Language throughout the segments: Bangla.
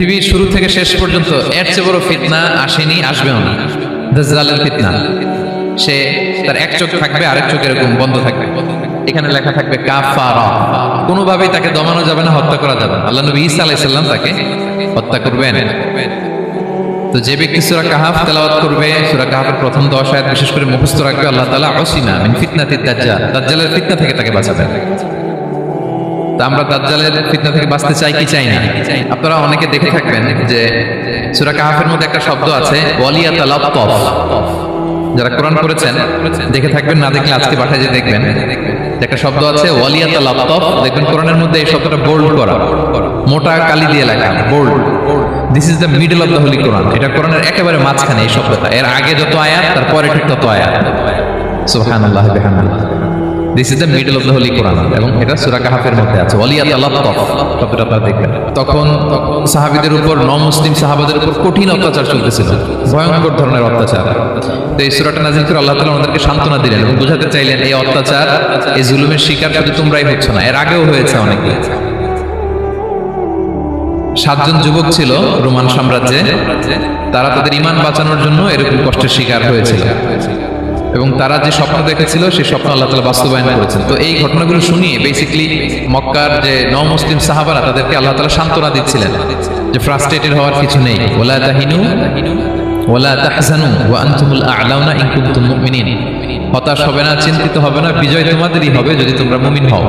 পৃথিবীর শুরু থেকে শেষ পর্যন্ত এর চেয়ে বড় ফিতনা আসেনি, আসবেও না। দাজ্জালের ফিতনা। সে তার এক চোখ থাকবে, আরেক চোখ এরকম বন্ধ থাকবে। এখানে লেখা থাকবে, কাফারা। কোনোভাবেই তাকে দমানো যাবে না, হত্যা করা যাবে না। আল্লাহ নবী ঈসা আলাইসাল্লাম তাকে হত্যা করবেন। তো যে ব্যক্তি সূরা কাহাফ তেলাওয়াত করবে, সূরা কাহাফের প্রথম দশ আয়াত বিশেষ করে মুখস্থ রাখবে, আল্লাহ তাআলা অসীমা মিন ফিতনাতিদ দাজ্জাল। দাজ্জালের ফিতনা থেকে তাকে বাঁচাবেন। তা আমরা দাজ্জালের ফিতনা থেকে বাঁচতে চাই কি চাই না? আপনারা অনেকে দেখে থাকবেন যে সূরা কাহাফের মধ্যে একটা শব্দ আছে ওয়ালিয়া যারা কোরআন করেছেন দেখে থাকবেন, না দেখলে আজকে পাঠায় যে দেখবেন। একটা শব্দ আছে ওয়ালিয়া তালাত্তফ দেখবেন কোরআনের মধ্যে এই শব্দটা বোল্ড করা। মোটা কালি দিয়ে লেখা bold this is the middle of the holy Quran এটা কোরআনের একেবারে মাঝখানে এই শব্দটা। এর আগে যত আয়াত, তারপরে ঠিক তত আয়াত। সুবহানাল্লাহ বিহামদিহি this is the middle of the holy Quran এবং এটা সূরা কাহাফের মধ্যে আছে। ওয়ালিয়া তালাত্তফ শব্দটা আপনারা দেখবেন। তখন সাহাবীদের উপর নন মুসলিম সাহাবাদের উপর কঠিন অত্যাচার চলতেছিল। ভয়ঙ্কর ধরনের অত্যাচার। তো এই সূরাটা নাজিল করে আল্লাহ তাআলা আমাদেরকে সান্ত্বনা দিলেন এবং বোঝাতে চাইলেন, এই অত্যাচার, এই জুলুমের শিকার শুধু তোমরাই হচ্ছ না, এর আগেও হয়েছে অনেকে। সাতজন যুবক ছিল রোমান সাম্রাজ্যে। তারা তাদের ইমান বাঁচানোর জন্য এরকম কষ্টের শিকার হয়েছিল। এবং তারা যে স্বপ্ন দেখেছিল, সেই স্বপ্ন আল্লাহ তালা বাস্তবায়ন করেছেন। তো এই ঘটনাগুলো শুনিয়ে বেসিকলি মক্কার যে ন মুসলিম সাহাবারা, তাদেরকে আল্লাহ তালা সান্ত্বনা দিচ্ছিলেন যে ফ্রাস্ট্রেটেড হওয়ার কিছু নেই। ওলা তাহিনু ওলা তাহজানু, ওয়া আনতুমুল আ'লাউনা ইন মুমিনিন। হতাশ হবে না, চিন্তিত হবে না, বিজয় তোমাদেরই হবে যদি তোমরা মুমিন হও।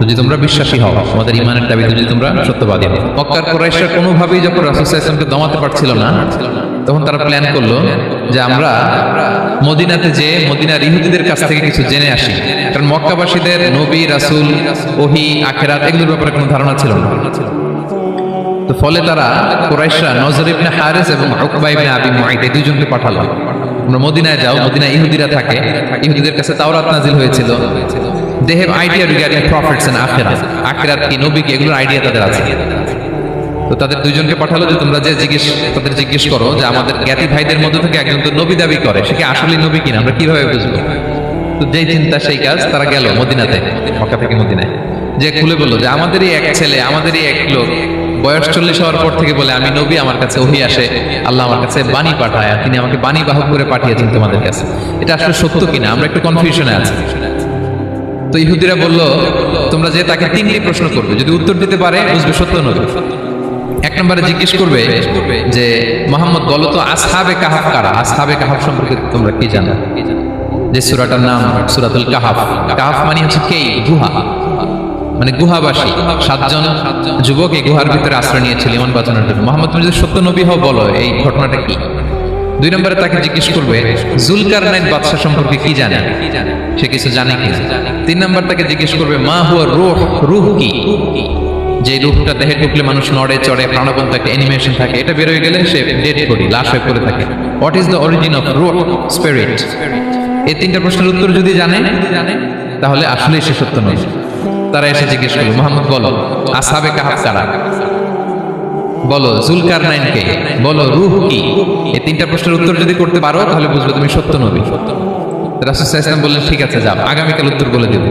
যদি তোমরা বিশ্বাসী হও, তোমাদের ইমানের দাবিতে যদি তোমরা সত্যবাদী হও। মক্কার কোরাইশরা কোনোভাবেই যখন রাসূল ইসলামকে দমাতে পারছিল না তখন তারা প্ল্যান করল যে আমরা মদিনাতে যে মদিনার ইহুদিদের কাছ থেকে কিছু জেনে আসি। কারণ মক্কাবাসীদের নবী, রাসূল, ওহি, আখেরাত এগুলোর ব্যাপারে কোনো ধারণা ছিল না। তো ফলে তারা কোরাইশরা নজর ইবনে হারিস এবং উকবা ইবনে আবি মুআইদ এই দুইজনকে পাঠালো। তোমরা মদিনায় যাও, মদিনায় ইহুদিরা থাকে। ইহুদিদের কাছে তাওরাত নাজিল হয়েছিল। They have idea regarding prophets and আখিরাত। আখিরাত কি, নবী কি, এগুলোর আইডিয়া তাদের আছে। তো তাদের দুইজনকে পাঠালো যে তোমরা যে জিজ্ঞেস, তাদের জিজ্ঞেস করো যে আমাদের জ্ঞাতি ভাইদের মধ্যে থেকে একজন তো নবী দাবি করে, সে কি আসলে নবী কিনা? আমরা কীভাবে বুঝব? তো যেই চিন্তা, সেই কাজ তারা গেল মদিনাতে, মক্কা থেকে মদিনায়। যে খুলে বলল যে আমাদেরই এক ছেলে, আমাদেরই এক লোক, বয়স চল্লিশ হওয়ার পর থেকে বলে, আমি নবী, আমার কাছে ওহি আসে, আল্লাহ আমার কাছে বাণী পাঠায়, আর তিনি আমাকে বাণী বাহক করে পাঠিয়েছেন তোমাদের কাছে। এটা আসলে সত্য কিনা? আমরা একটু কনফিউশনে আছি। তো ইহুদিরা বলল, তোমরা যে তাকে তিনটি প্রশ্ন করবে, যদি উত্তর দিতে পারে, বুঝবে সত্য নবী। এক নম্বরে জিজ্ঞেস করবে যে, মোহাম্মদ, বলো তো আসহাবে কাহাফ কারা? আসহাবে কাহাফ সম্পর্কে তোমরা কি জানো? যে সুরাটার নাম সুরাতুল কাহাফ। কাহাফ মানে হচ্ছে কে? গুহা। মানে গুহাবাসী। সাতজন যুবক এই গুহার ভিতরে আশ্রয় নিয়েছিল ইমান বাঁচানোর জন্য। মোহাম্মদ, তুমি যদি সত্য নবী হও, বলো এই ঘটনাটা কি? দুই নম্বরে তাকে জিজ্ঞেস করবে জুলকার নাইন বাদশাহ সম্পর্কে কি জানে? সে কিছু জানে কি তিন নম্বর তাকে জিজ্ঞেস করবে, মা হুয়া রুহ? রুহ কি? যে রূপটা দেহে ঢুকলে মানুষ নড়ে, চড়ে, প্রাণবন্ত থাকে অ্যানিমেশন থাকে, এটা বেরোয় গেলে সে ডেড করি লাশ হয়ে পড়ে থাকে। What is the origin of রুহ স্পিরিট এই তিনটা প্রশ্নের উত্তর যদি জানে তাহলে আসলেই সে সত্য নয়। তারা এসে জিজ্ঞেস করল, মোহাম্মদ, বলো, আসাবে কাহাব কারা? বলো জুলকার নাইন কে বলো, রুহ কি? এই তিনটা প্রশ্নের উত্তর যদি করতে পারো, তাহলে বুঝবে তুমি সত্য নবী। রাসুল ইসলাম বললেন, ঠিক আছে, যাও। আগামীকাল উত্তর বলে দেব।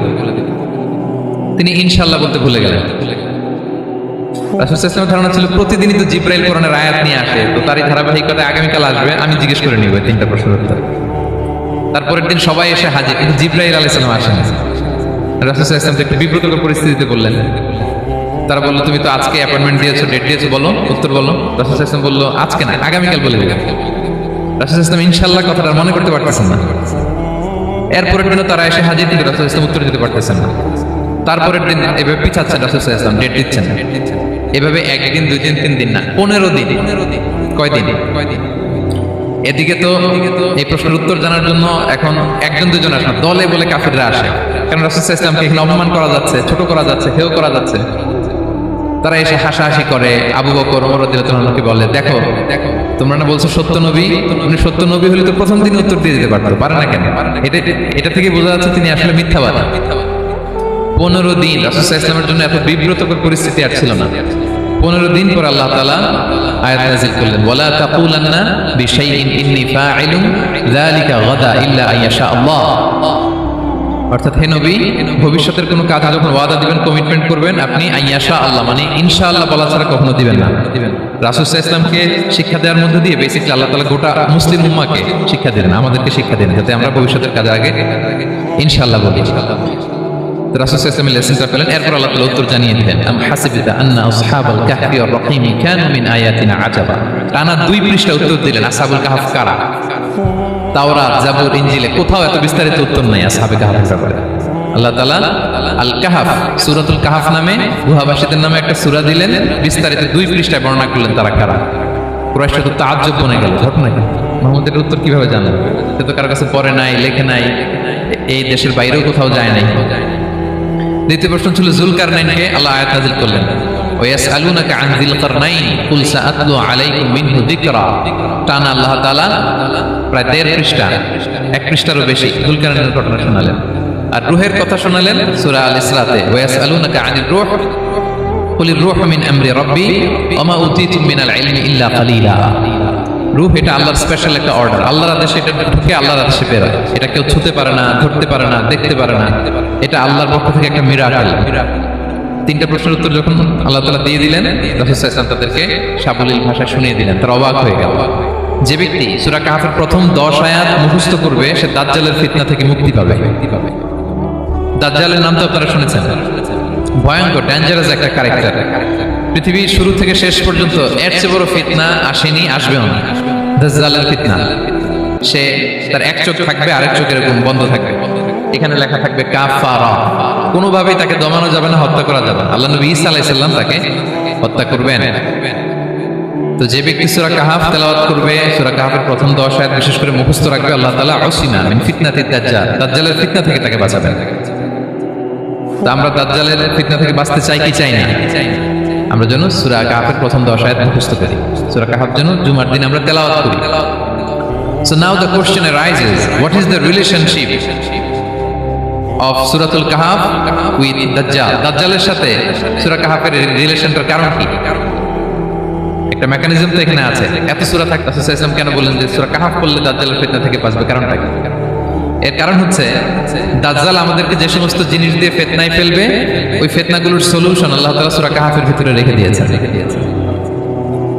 তিনি ইনশাল্লাহ বলতে ভুলে গেলেন। রাসুল ইসলামের ধারণা ছিল, প্রতিদিনই তো জিব্রাইল কোরআনের আয়াত নিয়ে আসে। তো তারই ধারাবাহিকতায় আগামীকাল আসবে, আমি জিজ্ঞেস করে নিব তিনটা প্রশ্নের উত্তর। তারপরের দিন সবাই এসে হাজির, কিন্তু জিব্রাইল আলাইহিস সালাম আসেন। রাসুল ইসলাম তো একটু বিব্রতকর পরিস্থিতিতে বললেন। তারা বলল, তুমি তো আজকে অ্যাপয়েন্টমেন্ট দিয়েছ ডেট দিয়েছ, বলো, উত্তর বলো। রাসুল ইসলাম বলল, আজকে না, আগামীকাল বলে দিলেন রাসুল ইসলাম ইনশাল্লাহ কথাটা মনে করতে পারতেছেন না। এরপরের দিনও তারা এসে হাজির, কিন্তু রাসুল ইসলাম উত্তর দিতে পারতেছেন না। তারপরের দিন এভাবে পিছাচ্ছেন রাসুল ইসলাম ডেট দিচ্ছেন না। এভাবে একদিন দুই দিন তিন দিন না, পনেরো দিন। কয়দিন? এদিকে তো এই প্রশ্নের উত্তর জানার জন্য এখন একজন, দুজন আসে দলে বলে কাফিররা আসে। কারণ রাসুল ইসলামকে এখানে অপমান করা যাচ্ছে, ছোট করা যাচ্ছে, হেও করা যাচ্ছে। তারা এসে হাসাহাসি করে, আবু বকর রাদিয়াল্লাহু বলে, দেখো দেখো তোমরা না বলছো সত্য নবী? উনি সত্য নবী হলে তো প্রথম দিন উত্তর দিয়ে দিতে পারতো, পারে না কেন? এটা এটা থেকে বোঝা যাচ্ছে তিনি আসলে মিথ্যাবাদী। পনেরো দিন ইসলামের জন্য এত বিব্রতকর পরিস্থিতি আর ছিল না। পনেরো দিন পর আল্লাহ তালা আয়াত অর্থাৎ ভবিষ্যতের কোনো কাজ যখন ওয়াদা দিবেন কমিটমেন্ট করবেন, আপনি মানে ছাড়া কখনো দিবেন না। ইসলামকে শিক্ষা দেওয়ার মধ্যে দিয়ে বেসিকলি আল্লাহ তালা গোটা মুসলিম উম্মাকে শিক্ষা দিলেন, আমাদেরকে শিক্ষা দিলেন, যাতে আমরা ভবিষ্যতের কাজে আগে ইনশাআল্লাহ বলি। আজাবা। গুহাবাসীদের নামে একটা সূরা দিলেন, বিস্তারিত দুই পৃষ্ঠায় বর্ণনা করলেন তারা কারা। কুরাইশরা তো তাজ্জব বনে গেল মোহাম্মদের উত্তর কীভাবে জানলেন? সে তো কারও কাছে পড়ে নাই, লেখে নাই, এই দেশের বাইরেও কোথাও যায় নাই। দ্বিতীয় প্রশ্ন ছিল জুলকার নাইনকে আল্লাহ আয়াত নাজিল করলেন। ওয়াসআলুনাকা আন যিলকারনাইন কুল সাআতলু আলাইকুম মিনহু যিকরা। টানা আল্লাহ তাআলা প্রায় দেড় পৃষ্ঠা, এক পৃষ্ঠারও বেশি জুলকারনাইনের ঘটনা শোনালেন। আর রুহের কথা শোনালেন সূরা আল ইসরাতে ওয়াসআলুনাকা আনির রূহ কুল রূহ মিন আমরি রাব্বি, ওয়া মা উতীতু মিনাল ইলমি ইল্লা কালিলা। রূহ এটা আল্লাহর স্পেশাল একটা অর্ডার আল্লাহর আদেশে এটা ঢুকে আল্লাহর আদেশে বেরোয় এটা কেউ ছুতে পারে না, ধরতে পারে না, দেখতে পারে না। এটা আল্লাহর পক্ষ থেকে একটা মিরাকেল তিনটা প্রশ্নের উত্তর যখন আল্লাহ তালা দিয়ে দিলেন, রাসূল তাদেরকে সাবলীল ভাষায় শুনিয়ে দিলেন। তারা অবাক হয়ে গেল। যে ব্যক্তি সূরা কাহাফের প্রথম দশ আয়াত মুখস্থ করবে, সে দাজ্জালের ফিতনা থেকে মুক্তি পাবে। দাজ্জালের নাম তো আপনারা শুনেছেন। ভয়ঙ্কর ডেঞ্জারাস একটা ক্যারেক্টার পৃথিবীর শুরু থেকে শেষ পর্যন্ত এর চেয়ে বড় ফিতনা আসেনি, আসবেও না। দাজ্জালের ফিতনা। সে তার এক চোখ থাকবে, আরেক চোখ এরকম বন্ধ থাকবে। এখানে লেখা থাকবে, কাফারা। কোনোভাবেই তাকে দমানো যাবে না, হত্যা করা যাবে না। আল্লাহ নবী ঈসা আলাইহিস সালাম তাকে হত্যা করবেন। তো যে ব্যক্তি সূরা কাহাফ তেলাওয়াত করবে, সূরা কাহাফের প্রথম 10 আয়াত বিশেষ করে মুখস্থ রাখবে, আল্লাহ তাআলা অসিনা মিন ফিতনাতি দাজ্জাল। দাজ্জালের ফিতনা থেকে তাকে বাঁচাবেন। তো আমরা দাজ্জালের ফিতনা থেকে বাঁচতে চাই কি চাই না? আমরা যেন সূরা কাহাফের প্রথম 10 আয়াত মুখস্থ করি। সূরা জুমার দিন আমরা তেলাওয়াত করি। Kahf with Dajjal? দাজ্জালের সাথে সূরা রিলেশনটার কারণ কি? একটা মেকানিজম তো এখানে আছে। এত সূরা থাকতে কেন বললেন যে সূরা কাহাফ পড়লে দাজ্জালের ফিতনা থেকে বাঁচবে? কারণটা কি? এর কারণ হচ্ছে, দাজ্জাল আমাদেরকে যে সমস্ত জিনিস দিয়ে ফিতনায় ফেলবে, ওই ফিতনাগুলোর সলিউশন আল্লাহ তাআলা সূরা কাহাফের ভিতরে রেখে দিয়েছেন রেখে দিয়েছেন।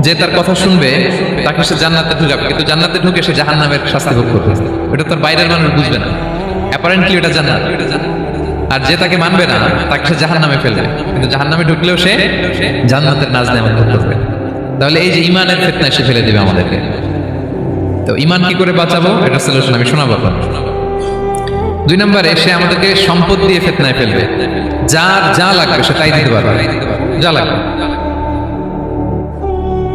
যে তার কথা শুনবে, তাকে সে জান্নাতে ঢুকাবে। কিন্তু জান্নাতে ঢুকে সে জাহান নামের শাস্তি ভোগ করবে। এটা তোর বাইরের মানুষ বুঝবে না। অ্যাপারেন্টলি এটা জান্নাত। আর যে তাকে মানবে না, তাকে সে জাহান নামে ফেলবে কিন্তু জাহান্নামে ঢুকলেও সে জান্নাতের নাজ নেমন করবে। তাহলে এই যে ইমানের ফেতনায় সে ফেলে দিবে আমাদেরকে। তো ইমান কি করে বাঁচাবো? এটা সলিউশন আমি শোনাবো আপনার দুই নম্বরে, সে আমাদেরকে সম্পদ দিয়ে ফেতনায় ফেলবে। যার যা লাগবে সে তাই দিতে পারবে। যা লাগবে।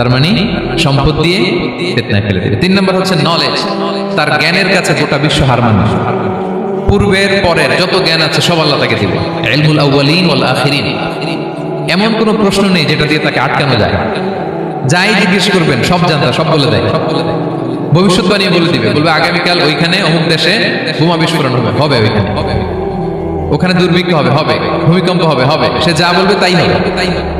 তার মানে সম্পদ দিয়ে ফেতনায় ফেলে দেবে। তিন নম্বর হচ্ছে নলেজ তার জ্ঞানের কাছে গোটা বিশ্ব হার মানবে। পূর্বের পরের যত জ্ঞান আছে, সব আল্লাহ তাকে দিবে। এমন কোনো প্রশ্ন নেই যেটা দিয়ে তাকে আটকানো যায়। যাই জিজ্ঞেস করবেন, সব জানতা, সব বলে দেয়। সব বলে দেয় ভবিষ্যৎবাণী বলে দিবে। বলবে, আগামীকাল ওইখানে অমুক দেশে বোমা বিস্ফোরণ হবে। হবে ওইখানে। ওখানে দুর্ভিক্ষ হবে হবে। ভূমিকম্প হবে হবে। সে যা বলবে তাই হবে তাই হবে।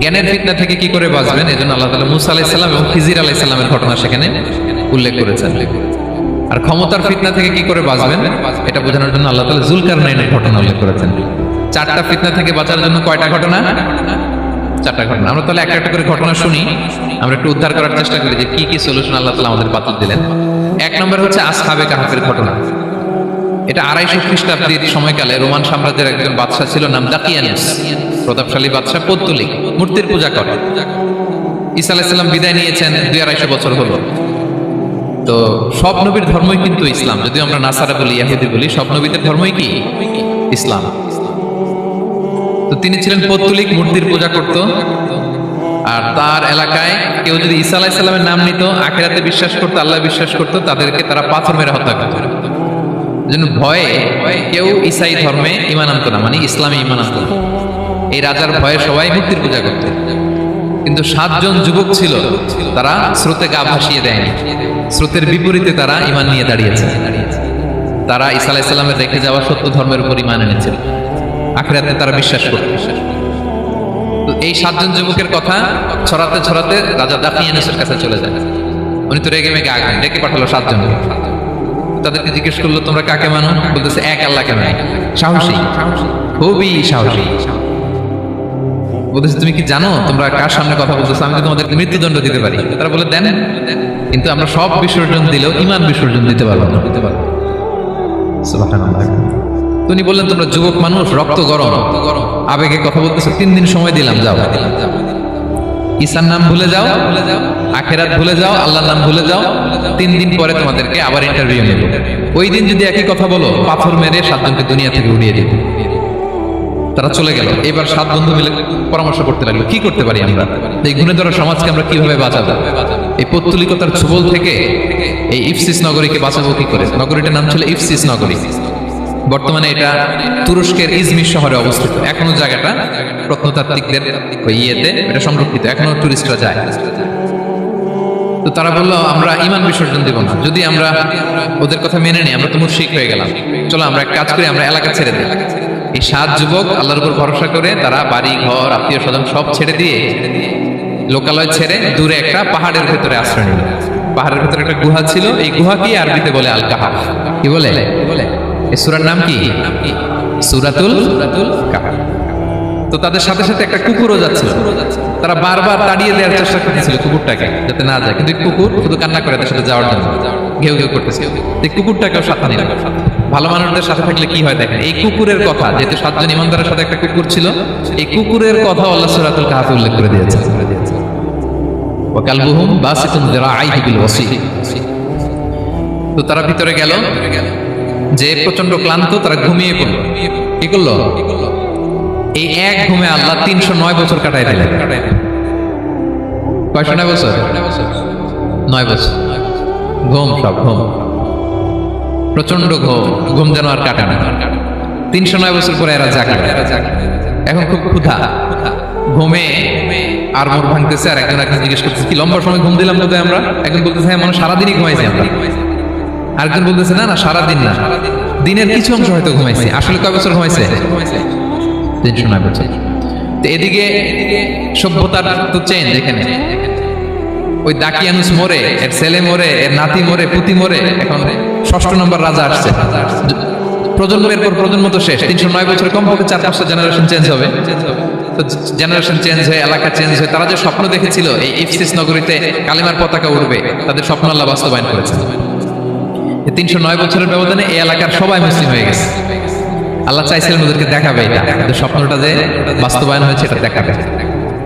জ্ঞানের ফিতনা থেকে কি করে বাঁচবেন? এজন্য আল্লাহ তাআলা মুসা আলাইহিস সালাম এবং খিজির আলাইহিস সালামের ঘটনা সেখানে উল্লেখ করেছেন। আর ক্ষমতার ফিতনা থেকে কি করে বাঁচবেন? এটা বোঝানোর জন্য আল্লাহ তাআলা জুলকারনাইনের ঘটনা উল্লেখ করেছেন। চারটা ফিতনা থেকে বাঁচার জন্য কয়টা ঘটনা? চারটা ঘটনা। আমরা তাহলে একটা একটা করে ঘটনা শুনি। আমরা একটু উদ্ধার করার চেষ্টা করি যে কি কি সলিউশন আল্লাহ তালা আমাদের বাতিল দিলেন। এক নম্বর হচ্ছে আসহাবে কাহাফের ঘটনা। এটা আড়াইশো খ্রিস্টাব্দীর সময়কালে রোমান সাম্রাজ্যের একজন বাদশাহ ছিল নাম দাকিয়ানুস। প্রতাপশালী বাদশাহ পৌত্তলিক মূর্তির পূজা করে। ঈসা আলাইসাল্লাম বিদায় নিয়েছেন, দুই আড়াইশো বছর হলো। তো সব নবীর ধর্মই কিন্তু ইসলাম। যদি আমরা নাসারা বলি, ইয়াহুদি বলি, সব নবীদের ধর্মই কি? ইসলাম। তো তিনি ছিলেন পৌত্তলিক মূর্তির পূজা করত। আর তার এলাকায় কেউ যদি ঈসা আলাইসাল্লামের নাম নিত, আখেরাতে বিশ্বাস করতো, আল্লাহ বিশ্বাস করতো, তাদেরকে তারা পাথর মেরে হত্যা করতো। জন্য ভয়ে কেউ ইসাই ধর্মে ইমান আনতো না মানে ইসলামে ইমান আনতো না। এই রাজার ভয়ে সবাই মূর্তির পূজা করত কিন্তু সাতজন যুবক ছিল, তারা স্রোতে গা ভাসিয়ে দেয়নি। স্রোতের বিপরীতে তারা ইমান নিয়ে দাঁড়িয়েছে। তারা ইসা আলাইসাল্লামের রেখে যাওয়া সত্য ধর্মের উপর ইমান এনেছিল আখেরাতে তারা বিশ্বাস করত তো এই সাতজন যুবকের কথা ছড়াতে ছড়াতে রাজা দাফিয়ানুসের কাছে চলে যায়। উনি তো রেগে মেগে আগে ডেকে পাঠালো সাতজন। তাদেরকে জিজ্ঞেস করল, তোমরা কাকে মানো? বলতেছে, এক আল্লাহকে মানে। সাহসী, খুবই সাহসী। বলতেছে, তুমি কি জানো? তোমরা কার সামনে কথা বলতেছো? আমি তো তোমাদেরকে মৃত্যুদণ্ড দিতে পারি। তারা বলে, দেন। কিন্তু আমরা সব বিসর্জন দিলেও ইমান বিসর্জন দিতে পারব না। দিতে পারব। উনি বললেন, তোমরা যুবক মানুষ, রক্ত গরম। আবেগে কথা বলতেছো, তিন দিন সময় দিলাম, যাও। ঈসার নাম ভুলে যাও, আখেরাত ভুলে যাও, আল্লাহর নাম ভুলে যাও। তিন দিন পরে তোমাদেরকে আবার ইন্টারভিউ নেব। ওই দিন যদি একই কথা বলো, পাথর মেরে সাতজনকে দুনিয়া থেকে উড়িয়ে দিব। তারা চলে গেল। এবার সাত বন্ধু মিলে পরামর্শ করতে লাগল, কি করতে পারি আমরা? এই গুণে ধরা সমাজকে আমরা কীভাবে বাঁচাবো? এই পৌত্তলিকতার ছবল থেকে এই ইফসিস নগরীকে বাঁচাবো কি করে? নগরীটার নাম ছিল ইফসিস নগরী। বর্তমানে এটা তুরস্কের ইজমির শহরে অবস্থিত। এখনও জায়গাটা প্রত্নতাত্ত্বিকদের ইয়েতে এটা সংরক্ষিত। এখনও টুরিস্টরা যায়। তো তারা বলল, আমরা ইমান বিসর্জন দেব না। যদি আমরা ওদের কথা মেনে নিই, আমরা তো মুশরিক হয়ে গেলাম। চলো আমরা এক কাজ করি, আমরা এলাকা ছেড়ে দিই। এই সাত যুবক আল্লাহর উপর ভরসা করে তারা বাড়ি, ঘর, আত্মীয় স্বজন সব ছেড়ে দিয়ে লোকালয় ছেড়ে দূরে একটা পাহাড়ের ভেতরে আশ্রয় নিল। পাহাড়ের ভেতরে একটা গুহা ছিল। এই গুহা কি আরবিতে বলে আল কি বলে? এই সুরার নাম কি? সুরাতুল সুরাতুল তো তাদের সাথে সাথে একটা কুকুরও যাচ্ছিল। তারা বারবার তাড়িয়ে দেওয়ার চেষ্টা করতেছিল কুকুরটাকে যাতে না যায়। কিন্তু কুকুর শুধু কান্না করে তার সাথে যাওয়ার জন্য। ঘেউ ঘেউ করতেছে কুকুরটাকেও সাথে নিল। ভালো মানুষদের সাথে থাকলে কি হয় দেখেন? এই কুকুরের কথা, যেহেতু সাতজন ইমানদারের সাথে একটা কুকুর ছিল, এই কুকুরের কথা আল্লাহ সুরাতুল কাহাফে উল্লেখ করে দিয়েছে। তো তারা ভিতরে গেল, যে প্রচণ্ড ক্লান্ত, তারা ঘুমিয়ে পড়ল। কি করল? এই এক ঘুমে আল্লাহ তিনশো নয় বছর কাটাই দিলেন। কয়শো নয় বছর? নয় বছর। ঘুম সব, ঘুম। প্রচণ্ড ঘুম ঘুম যেন আর কাটে না। তিনশো নয় বছর পরে এরা জাগে এখন খুব ক্ষুধা। ঘুমে আর মোর ভাঙতেছে আর একজন একজন জিজ্ঞেস করতেছে, কি লম্বা সময় ঘুম দিলাম বোধহয় আমরা? একজন বলতেছে হ্যাঁ মানুষ সারাদিনই ঘুমাইছি আমরা। আরেকজন বলতেছে, না না, সারাদিন না। দিনের কিছু অংশ হয়তো ঘুমাইছি। আসলে কয় বছর ঘুমাইছে? তিনশো নয় বছর। তো এদিকে সভ্যতার তো চেঞ্জ এখানে। ওই দাকিয়ানুস মরে, এর ছেলে মরে, এর নাতি মরে, পুতি মরে, এখন ষষ্ঠ নম্বর রাজা আসছে। প্রজন্মের পর প্রজন্ম তো শেষ, তিনশো নয় বছর কমপক্ষে চার পাঁচটা জেনারেশন চেঞ্জ হবে। জেনারেশন চেঞ্জ হয়ে, এলাকা চেঞ্জ হয়ে, তারা যে স্বপ্ন দেখেছিল, এই ইফসিস নগরীতে কালিমার পতাকা উঠবে তাদের স্বপ্ন আল্লাহ বাস্তবায়ন করেছে তিনশো নয় বছরের ব্যবধানে এই এলাকার সবাই মুসলিম হয়ে গেছে। আল্লাহ চাইছিলেন ওদেরকে দেখাবে এটা স্বপ্নটা যে বাস্তবায়ন হয়েছে, এটা দেখাবে।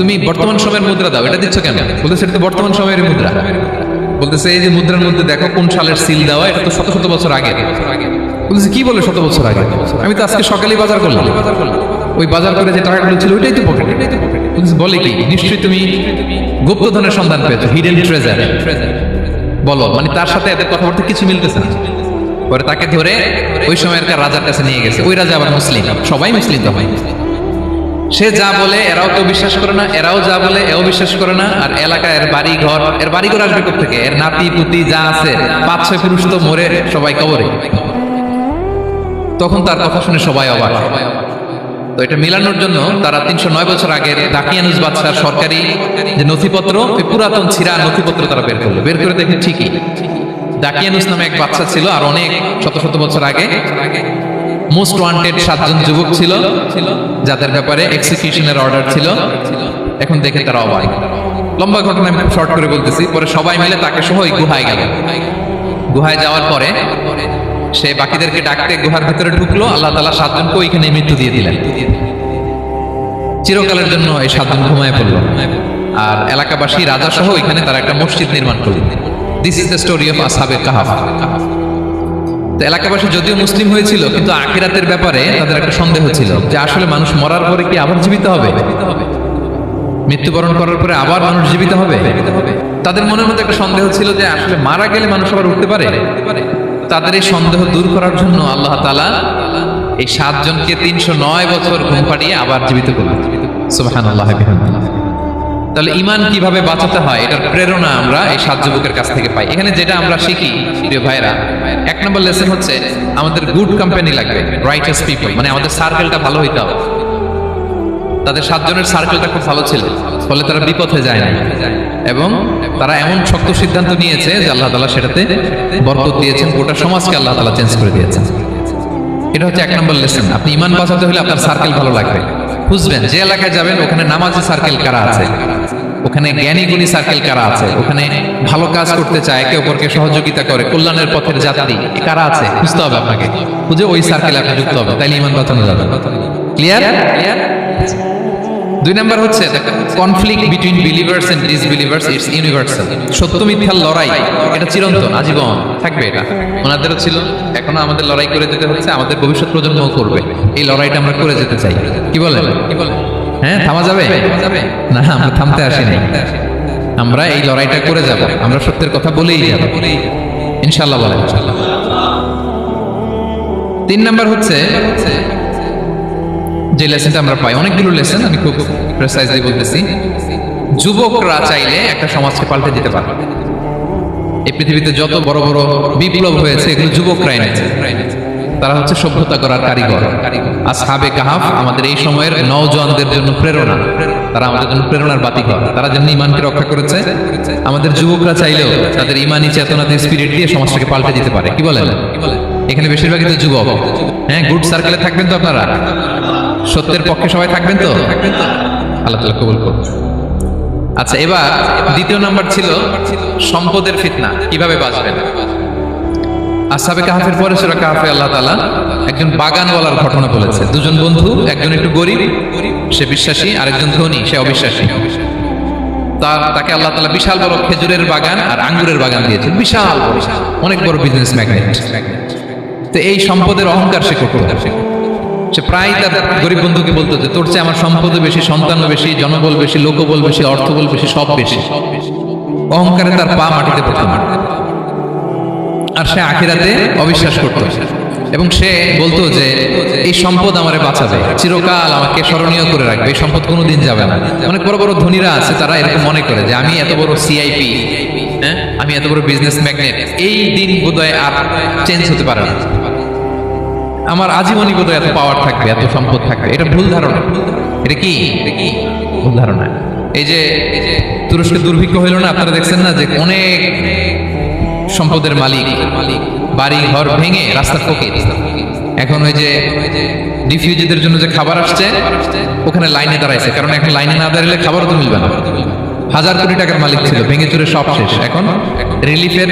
তুমি বর্তমান সময়ের মুদ্রা দাও, এটা দিচ্ছ কেন? বলতেছে এটা তো বর্তমান সময়ের মুদ্রা। বলতেছে, এই যে মুদ্রার মধ্যে দেখো কোন সালের সিল দেওয়া, এটা তো শত শত বছর আগে। বলতেছে, কি বলে শত বছর আগে? আমি তো আজকে সকালেই বাজার করলাম। ওই বাজার করে যে টাকাগুলো ছিল, ওইটাই তো পকেটে। বলতেছে, বলে কি? নিশ্চয়ই তুমি গুপ্ত গুপ্তধনের সন্ধান পেয়েছ হিডেন ট্রেজার বলো মানে তার সাথে এদের কথাবার্তা কিছু মিলতেছে না। পরে তাকে ধরে ওই সময়কার রাজার কাছে নিয়ে গেছে। ওই রাজা আবার মুসলিম। সবাই মুসলিম তো হয় সে যা বলে এরাও তো বিশ্বাস করে না, এরাও যা বলে এও বিশ্বাস করে না, আর এলাকায় এর বাড়ি ঘর, এর বাড়ি ঘর আসবে থেকে এর নাতি, পুতি যা আছে, পাঁচ, ছয় পুরুষ তো মরে সবাই কবরে। তখন তার কথা শুনে সবাই অবাক। তো এটা মিলানোর জন্য তারা তিনশো নয় বছর আগের দাকিয়ানুস বাদশার সরকারি যে নথিপত্র পুরাতন ছিঁড়া নথিপত্র তারা বের করল। বের করে দেখে ঠিকই। দাকিয়ানুস নামে এক বাচ্চা ছিল আর অনেক শত শত বছর আগে মোস্ট ওয়ান্টেড সাতজন যুবক ছিল, যাদের ব্যাপারে এক্সিকিউশনের অর্ডার ছিল। এখন দেখে তারা অবাক। লম্বা ঘটনা আমি শর্ট করে বলতেছি, পরে সবাই মিলে তাকে সহ গুহায় গেল। গুহায় যাওয়ার পরে সে বাকিদেরকে ডাকতে গুহার ভিতরে ঢুকলো, আল্লাহ তালা সাতজনকে ওইখানে মৃত্যু দিয়ে দিলেন। চিরকালের জন্য এই সাতজন ঘুমায় পড়ল। আর এলাকাবাসী রাজা সহ ওইখানে তারা একটা মসজিদ নির্মাণ করল। This is the story of আসাবে কাহাফ এলাকাবাসী যদিও মুসলিম হয়েছিল, কিন্তু আখিরাতের ব্যাপারে তাদের একটা সন্দেহ ছিল যে আসলে মানুষ মরার পরে কি আবার জীবিত হবে? মৃত্যুবরণ করার পরে আবার মানুষ জীবিত হবে? তাদের মনের মধ্যে একটা সন্দেহ ছিল যে আসলে মারা গেলে মানুষ আবার উঠতে পারে। তাদের এই সন্দেহ দূর করার জন্য আল্লাহ তালা এই সাতজনকে তিনশো নয় বছর ঘুম পাড়িয়ে আবার জীবিত করলেন। সুবাহান আল্লাহ তাহলে ইমান কীভাবে বাঁচাতে হয় এটার প্রেরণা আমরা এই সাত যুবকের কাছ থেকে পাই। এখানে যেটা আমরা শিখি প্রিয় ভাইরা এক নম্বর লেসন হচ্ছে আমাদের গুড কোম্পানি লাগবে রাইটার্স পিপল মানে আমাদের সার্কেলটা ভালো হইতে হবে। তাদের সাতজনের সার্কেলটা খুব ভালো ছিল ফলে তারা বিপথে যায় না এবং তারা এমন শক্ত সিদ্ধান্ত নিয়েছে যে আল্লাহ তালা সেটাতে বরকত দিয়েছেন গোটা সমাজকে আল্লাহ তালা চেঞ্জ করে দিয়েছেন। এটা হচ্ছে এক নম্বর লেসন আপনি ইমান বাঁচাতে হলে আপনার সার্কেল ভালো লাগবে। বুঝবেন যে এলাকায় যাবেন ওখানে নামাজি সার্কেল কারা আছে? ওখানে জ্ঞানী গুণী সার্কেল কারা আছে? ওখানে ভালো কাজ করতে চায় একে অপরকে সহযোগিতা করে কল্যাণের পথের যাত্রী কারা আছে? খুঁজতে হবে আপনাকে। খুঁজে ওই সার্কেলে আপনি যুক্ত হবে তাইলে ইমান বাঁচানো যাবে। ক্লিয়ার ক্লিয়ার দুই নাম্বার হচ্ছে conflict between believers and disbelievers it's universal সত্য মিথ্যার লড়াই, এটা চিরন্তন, আজীবন থাকবে এটা। ওনাদেরও ছিল, এখনও আমাদের লড়াই করে যেতে হচ্ছে, আমাদের ভবিষ্যৎ প্রজন্মও করবে। এই লড়াইটা আমরা করে যেতে চাই। কি বলেন? কি বলেন হ্যাঁ থামা যাবে? না, আমরা থামতে আসি নাই। আমরা এই লড়াইটা করে যাব, আমরা সত্যের কথা বলেই যাব। ইনশাল্লাহ বলেন ইনশাল্লাহ তিন নাম্বার হচ্ছে যে লেসনটা আমরা পাই, অনেকগুলো লেসেন আমি খুব প্রেসাইজলি বলতেছি। যুবকরা চাইলে একটা সমাজকে পাল্টে দিতে পারে। এই পৃথিবীতে যত বড় বড় বিপ্লব হয়েছে, এগুলো যুবকরা এনেছে তারা হচ্ছে সভ্যতা করার কারিগর। আসহাবে কাহাফ আমাদের এই সময়ের নওজওয়ানদের জন্য প্রেরণা। তারা আমাদের জন্য প্রেরণার বাতিঘর তারা যেমন ইমানকে রক্ষা করেছে। আমাদের যুবকরা চাইলেও তাদের ইমানি চেতনাতে স্পিরিট দিয়ে সমাজটাকে পাল্টে দিতে পারে। কি বলেন? এখানে বেশিরভাগই তো যুবক। হ্যাঁ গুড সার্কেলে থাকবেন তো আপনারা? সত্যের পক্ষে সবাই থাকবেন তো? আল্লাহ তালা কবুল করুন আচ্ছা এবার দ্বিতীয় নাম্বার ছিল সম্পদের ফিতনা, কীভাবে বাঁচবেন? আসাবে কাহাফের পরে সেরা কাহাফে আল্লাহ তালা একজন বাগানওয়ালার ঘটনা বলেছে। দুজন বন্ধু, একজন একটু গরিব, সে বিশ্বাসী, আরেকজন ধনী, সে অবিশ্বাসী। তার তাকে আল্লাহ তালা বিশাল বড় খেজুরের বাগান আর আঙ্গুরের বাগান দিয়েছেন। বিশাল অনেক বড় বিজনেস ম্যাগনেট তো এই সম্পদের অহংকার সে করতো প্রায় তার গরিব বন্ধুকে বলতো যে, তোর চেয়ে আমার সম্পদও বেশি, সন্তানও বেশি, জনবল বেশি, লোকবল বেশি, অর্থবল বেশি, সব বেশি। অহংকারে তার পা মাটিতে পড়ত আর সে আখিরাতে অবিশ্বাস করত। এবং সে বলতো যে, এই সম্পদ আমারে বাঁচাবে, চিরকাল আমাকে স্মরণীয় করে রাখবে, এই সম্পদ কোনোদিন যাবে না। অনেক বড় বড় ধনীরা আছে, তারা এরকম মনে করে যে, আমি এত বড় সিআইপি হ্যাঁ? আমি এত বড় বিজনেস ম্যাগনেট এই দিন বোধহয় আর চেঞ্জ হতে পারে না। আমার বোধহয় এত পাওয়ার থাকবে, এত সম্পদ থাকবে। এটা ভুল ধারণা। এটা কি? ভুল ধারণা। এই যে এই যে তুরস্কে দুর্ভিক্ষ হইল না, আপনারা দেখছেন না যে অনেক সম্পদের মালিক, বাড়ি ঘর ভেঙে রাস্তা ফকির। এখন ওই যে ডিফিউজিদের জন্য যে খাবার আসছে, ওখানে লাইনে দাঁড়াইছে। কারণ এখন লাইনে না দাঁড়ালে খাবারও তো মিলবে না। হাজার কোটি টাকার মালিক ছিল, ভেঙে চুরে সব শেষ। এখন রিলিফের